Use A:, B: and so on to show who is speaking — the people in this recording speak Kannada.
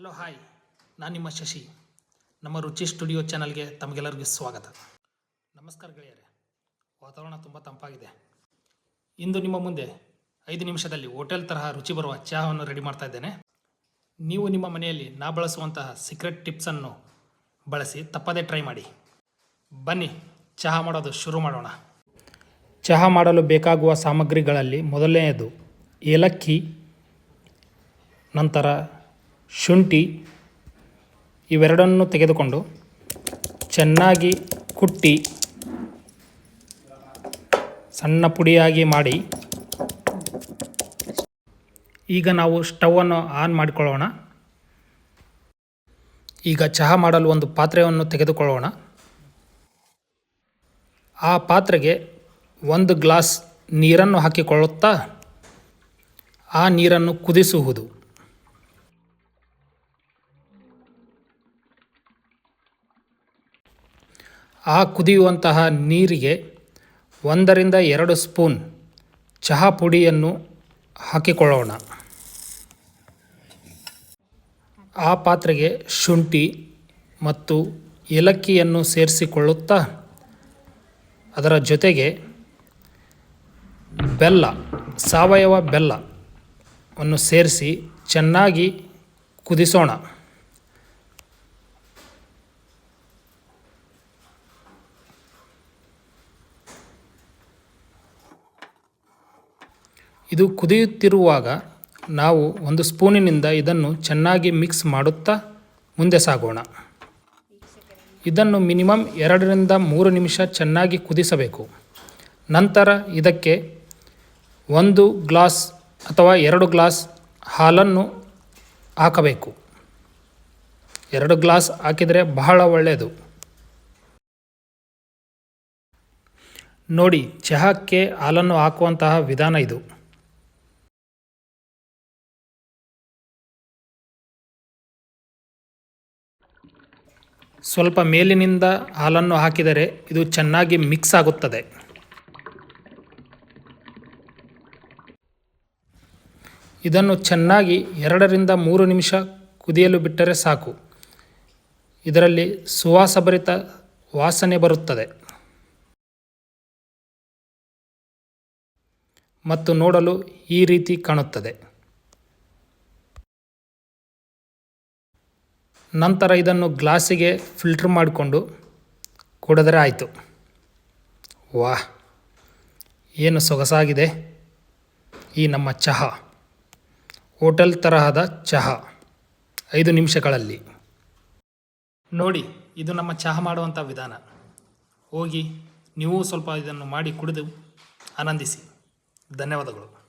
A: Hello, hi. ನಾನು ನಿಮ್ಮ ಶಶಿ. ನಮ್ಮ ರುಚಿ ಸ್ಟುಡಿಯೋ ಚಾನಲ್ಗೆ ತಮಗೆಲ್ಲರಿಗೂ ಸ್ವಾಗತ. ನಮಸ್ಕಾರ ಗೆಳೆಯರೆ. ವಾತಾವರಣ ತುಂಬ ತಂಪಾಗಿದೆ. ಇಂದು ನಿಮ್ಮ ಮುಂದೆ ಐದು ನಿಮಿಷದಲ್ಲಿ ಹೋಟೆಲ್ ತರಹ ರುಚಿ ಬರುವ ಚಹಾವನ್ನು ರೆಡಿ ಮಾಡ್ತಾ ಇದ್ದೇನೆ. ನೀವು ನಿಮ್ಮ ಮನೆಯಲ್ಲಿ ನಾ ಬಳಸುವಂತಹ ಸೀಕ್ರೆಟ್ ಟಿಪ್ಸನ್ನು ಬಳಸಿ ತಪ್ಪದೇ ಟ್ರೈ ಮಾಡಿ. ಬನ್ನಿ, ಚಹಾ ಮಾಡೋದು ಶುರು ಮಾಡೋಣ. ಚಹಾ ಮಾಡಲು ಬೇಕಾಗುವ ಸಾಮಗ್ರಿಗಳಲ್ಲಿ ಮೊದಲನೆಯದು ಏಲಕ್ಕಿ, ನಂತರ ಶುಂಠಿ ಇವೆರಡನ್ನು ತೆಗೆದುಕೊಂಡು ಚೆನ್ನಾಗಿ ಕುಟ್ಟಿ ಸಣ್ಣ ಪುಡಿಯಾಗಿ ಮಾಡಿ ಈಗ ನಾವು ಸ್ಟವನ್ನು ಆನ್ ಮಾಡಿಕೊಳ್ಳೋಣ. ಈಗ ಚಹಾ ಮಾಡಲು ಒಂದು ಪಾತ್ರೆಯನ್ನು ತೆಗೆದುಕೊಳ್ಳೋಣ. ಆ ಪಾತ್ರೆಗೆ ಒಂದು ಗ್ಲಾಸ್ ನೀರನ್ನು ಹಾಕಿಕೊಳ್ಳುತ್ತಾ ಆ ನೀರನ್ನು ಕುದಿಸುವುದು. ಆ ಕುದಿಯುವಂತಹ ನೀರಿಗೆ ಒಂದರಿಂದ ಎರಡು ಸ್ಪೂನ್ ಚಹಾ ಪುಡಿಯನ್ನು ಹಾಕಿಕೊಳ್ಳೋಣ. ಆ ಪಾತ್ರೆಗೆ ಶುಂಠಿ ಮತ್ತು ಏಲಕ್ಕಿಯನ್ನು ಸೇರಿಸಿಕೊಳ್ಳುತ್ತಾ ಅದರ ಜೊತೆಗೆ ಬೆಲ್ಲ, ಸಾವಯವ ಬೆಲ್ಲವನ್ನು ಸೇರಿಸಿ ಚೆನ್ನಾಗಿ ಕುದಿಸೋಣ. ಇದು ಕುದಿಯುತ್ತಿರುವಾಗ ನಾವು ಒಂದು ಸ್ಪೂನಿನಿಂದ ಇದನ್ನು ಚೆನ್ನಾಗಿ ಮಿಕ್ಸ್ ಮಾಡುತ್ತಾ ಮುಂದೆ ಸಾಗೋಣ. ಇದನ್ನು ಮಿನಿಮಮ್ ಎರಡರಿಂದ ಮೂರು ನಿಮಿಷ ಚೆನ್ನಾಗಿ ಕುದಿಸಬೇಕು. ನಂತರ ಇದಕ್ಕೆ ಒಂದು ಗ್ಲಾಸ್ ಅಥವಾ ಎರಡು ಗ್ಲಾಸ್ ಹಾಲನ್ನು ಹಾಕಬೇಕು. ಎರಡು ಗ್ಲಾಸ್ ಹಾಕಿದರೆ ಬಹಳ ಒಳ್ಳೆಯದು. ನೋಡಿ, ಚಹಾಕ್ಕೆ ಹಾಲನ್ನು ಹಾಕುವಂತಹ ವಿಧಾನ ಇದು. ಸ್ವಲ್ಪ ಮೇಲಿನಿಂದ ಹಾಲನ್ನು ಹಾಕಿದರೆ ಇದು ಚೆನ್ನಾಗಿ ಮಿಕ್ಸ್ ಆಗುತ್ತದೆ. ಇದನ್ನು ಚೆನ್ನಾಗಿ ಎರಡರಿಂದ ಮೂರು ನಿಮಿಷ ಕುದಿಯಲು ಬಿಟ್ಟರೆ ಸಾಕು. ಇದರಲ್ಲಿ ಸುವಾಸಭರಿತ ವಾಸನೆ ಬರುತ್ತದೆ. ಮತ್ತು ನೋಡಲು ಈ ರೀತಿ ಕಾಣುತ್ತದೆ. ನಂತರ ಇದನ್ನು ಗ್ಲಾಸಿಗೆ ಫಿಲ್ಟರ್ ಮಾಡಿಕೊಂಡು ಕುಡಿದರೆ ಆಯಿತು. ವಾಹ್, ಏನು ಸೊಗಸಾಗಿದೆ. ಈ ನಮ್ಮ ಚಹಾ, ಹೋಟೆಲ್ ತರಹದ ಚಹಾ, ಐದು ನಿಮಿಷಗಳಲ್ಲಿ. ನೋಡಿ, ಇದು ನಮ್ಮ ಚಹಾ ಮಾಡುವಂಥ ವಿಧಾನ. ಹೋಗಿ, ನೀವು ಸ್ವಲ್ಪ ಇದನ್ನು ಮಾಡಿ ಕುಡಿದು ಆನಂದಿಸಿ. ಧನ್ಯವಾದಗಳು.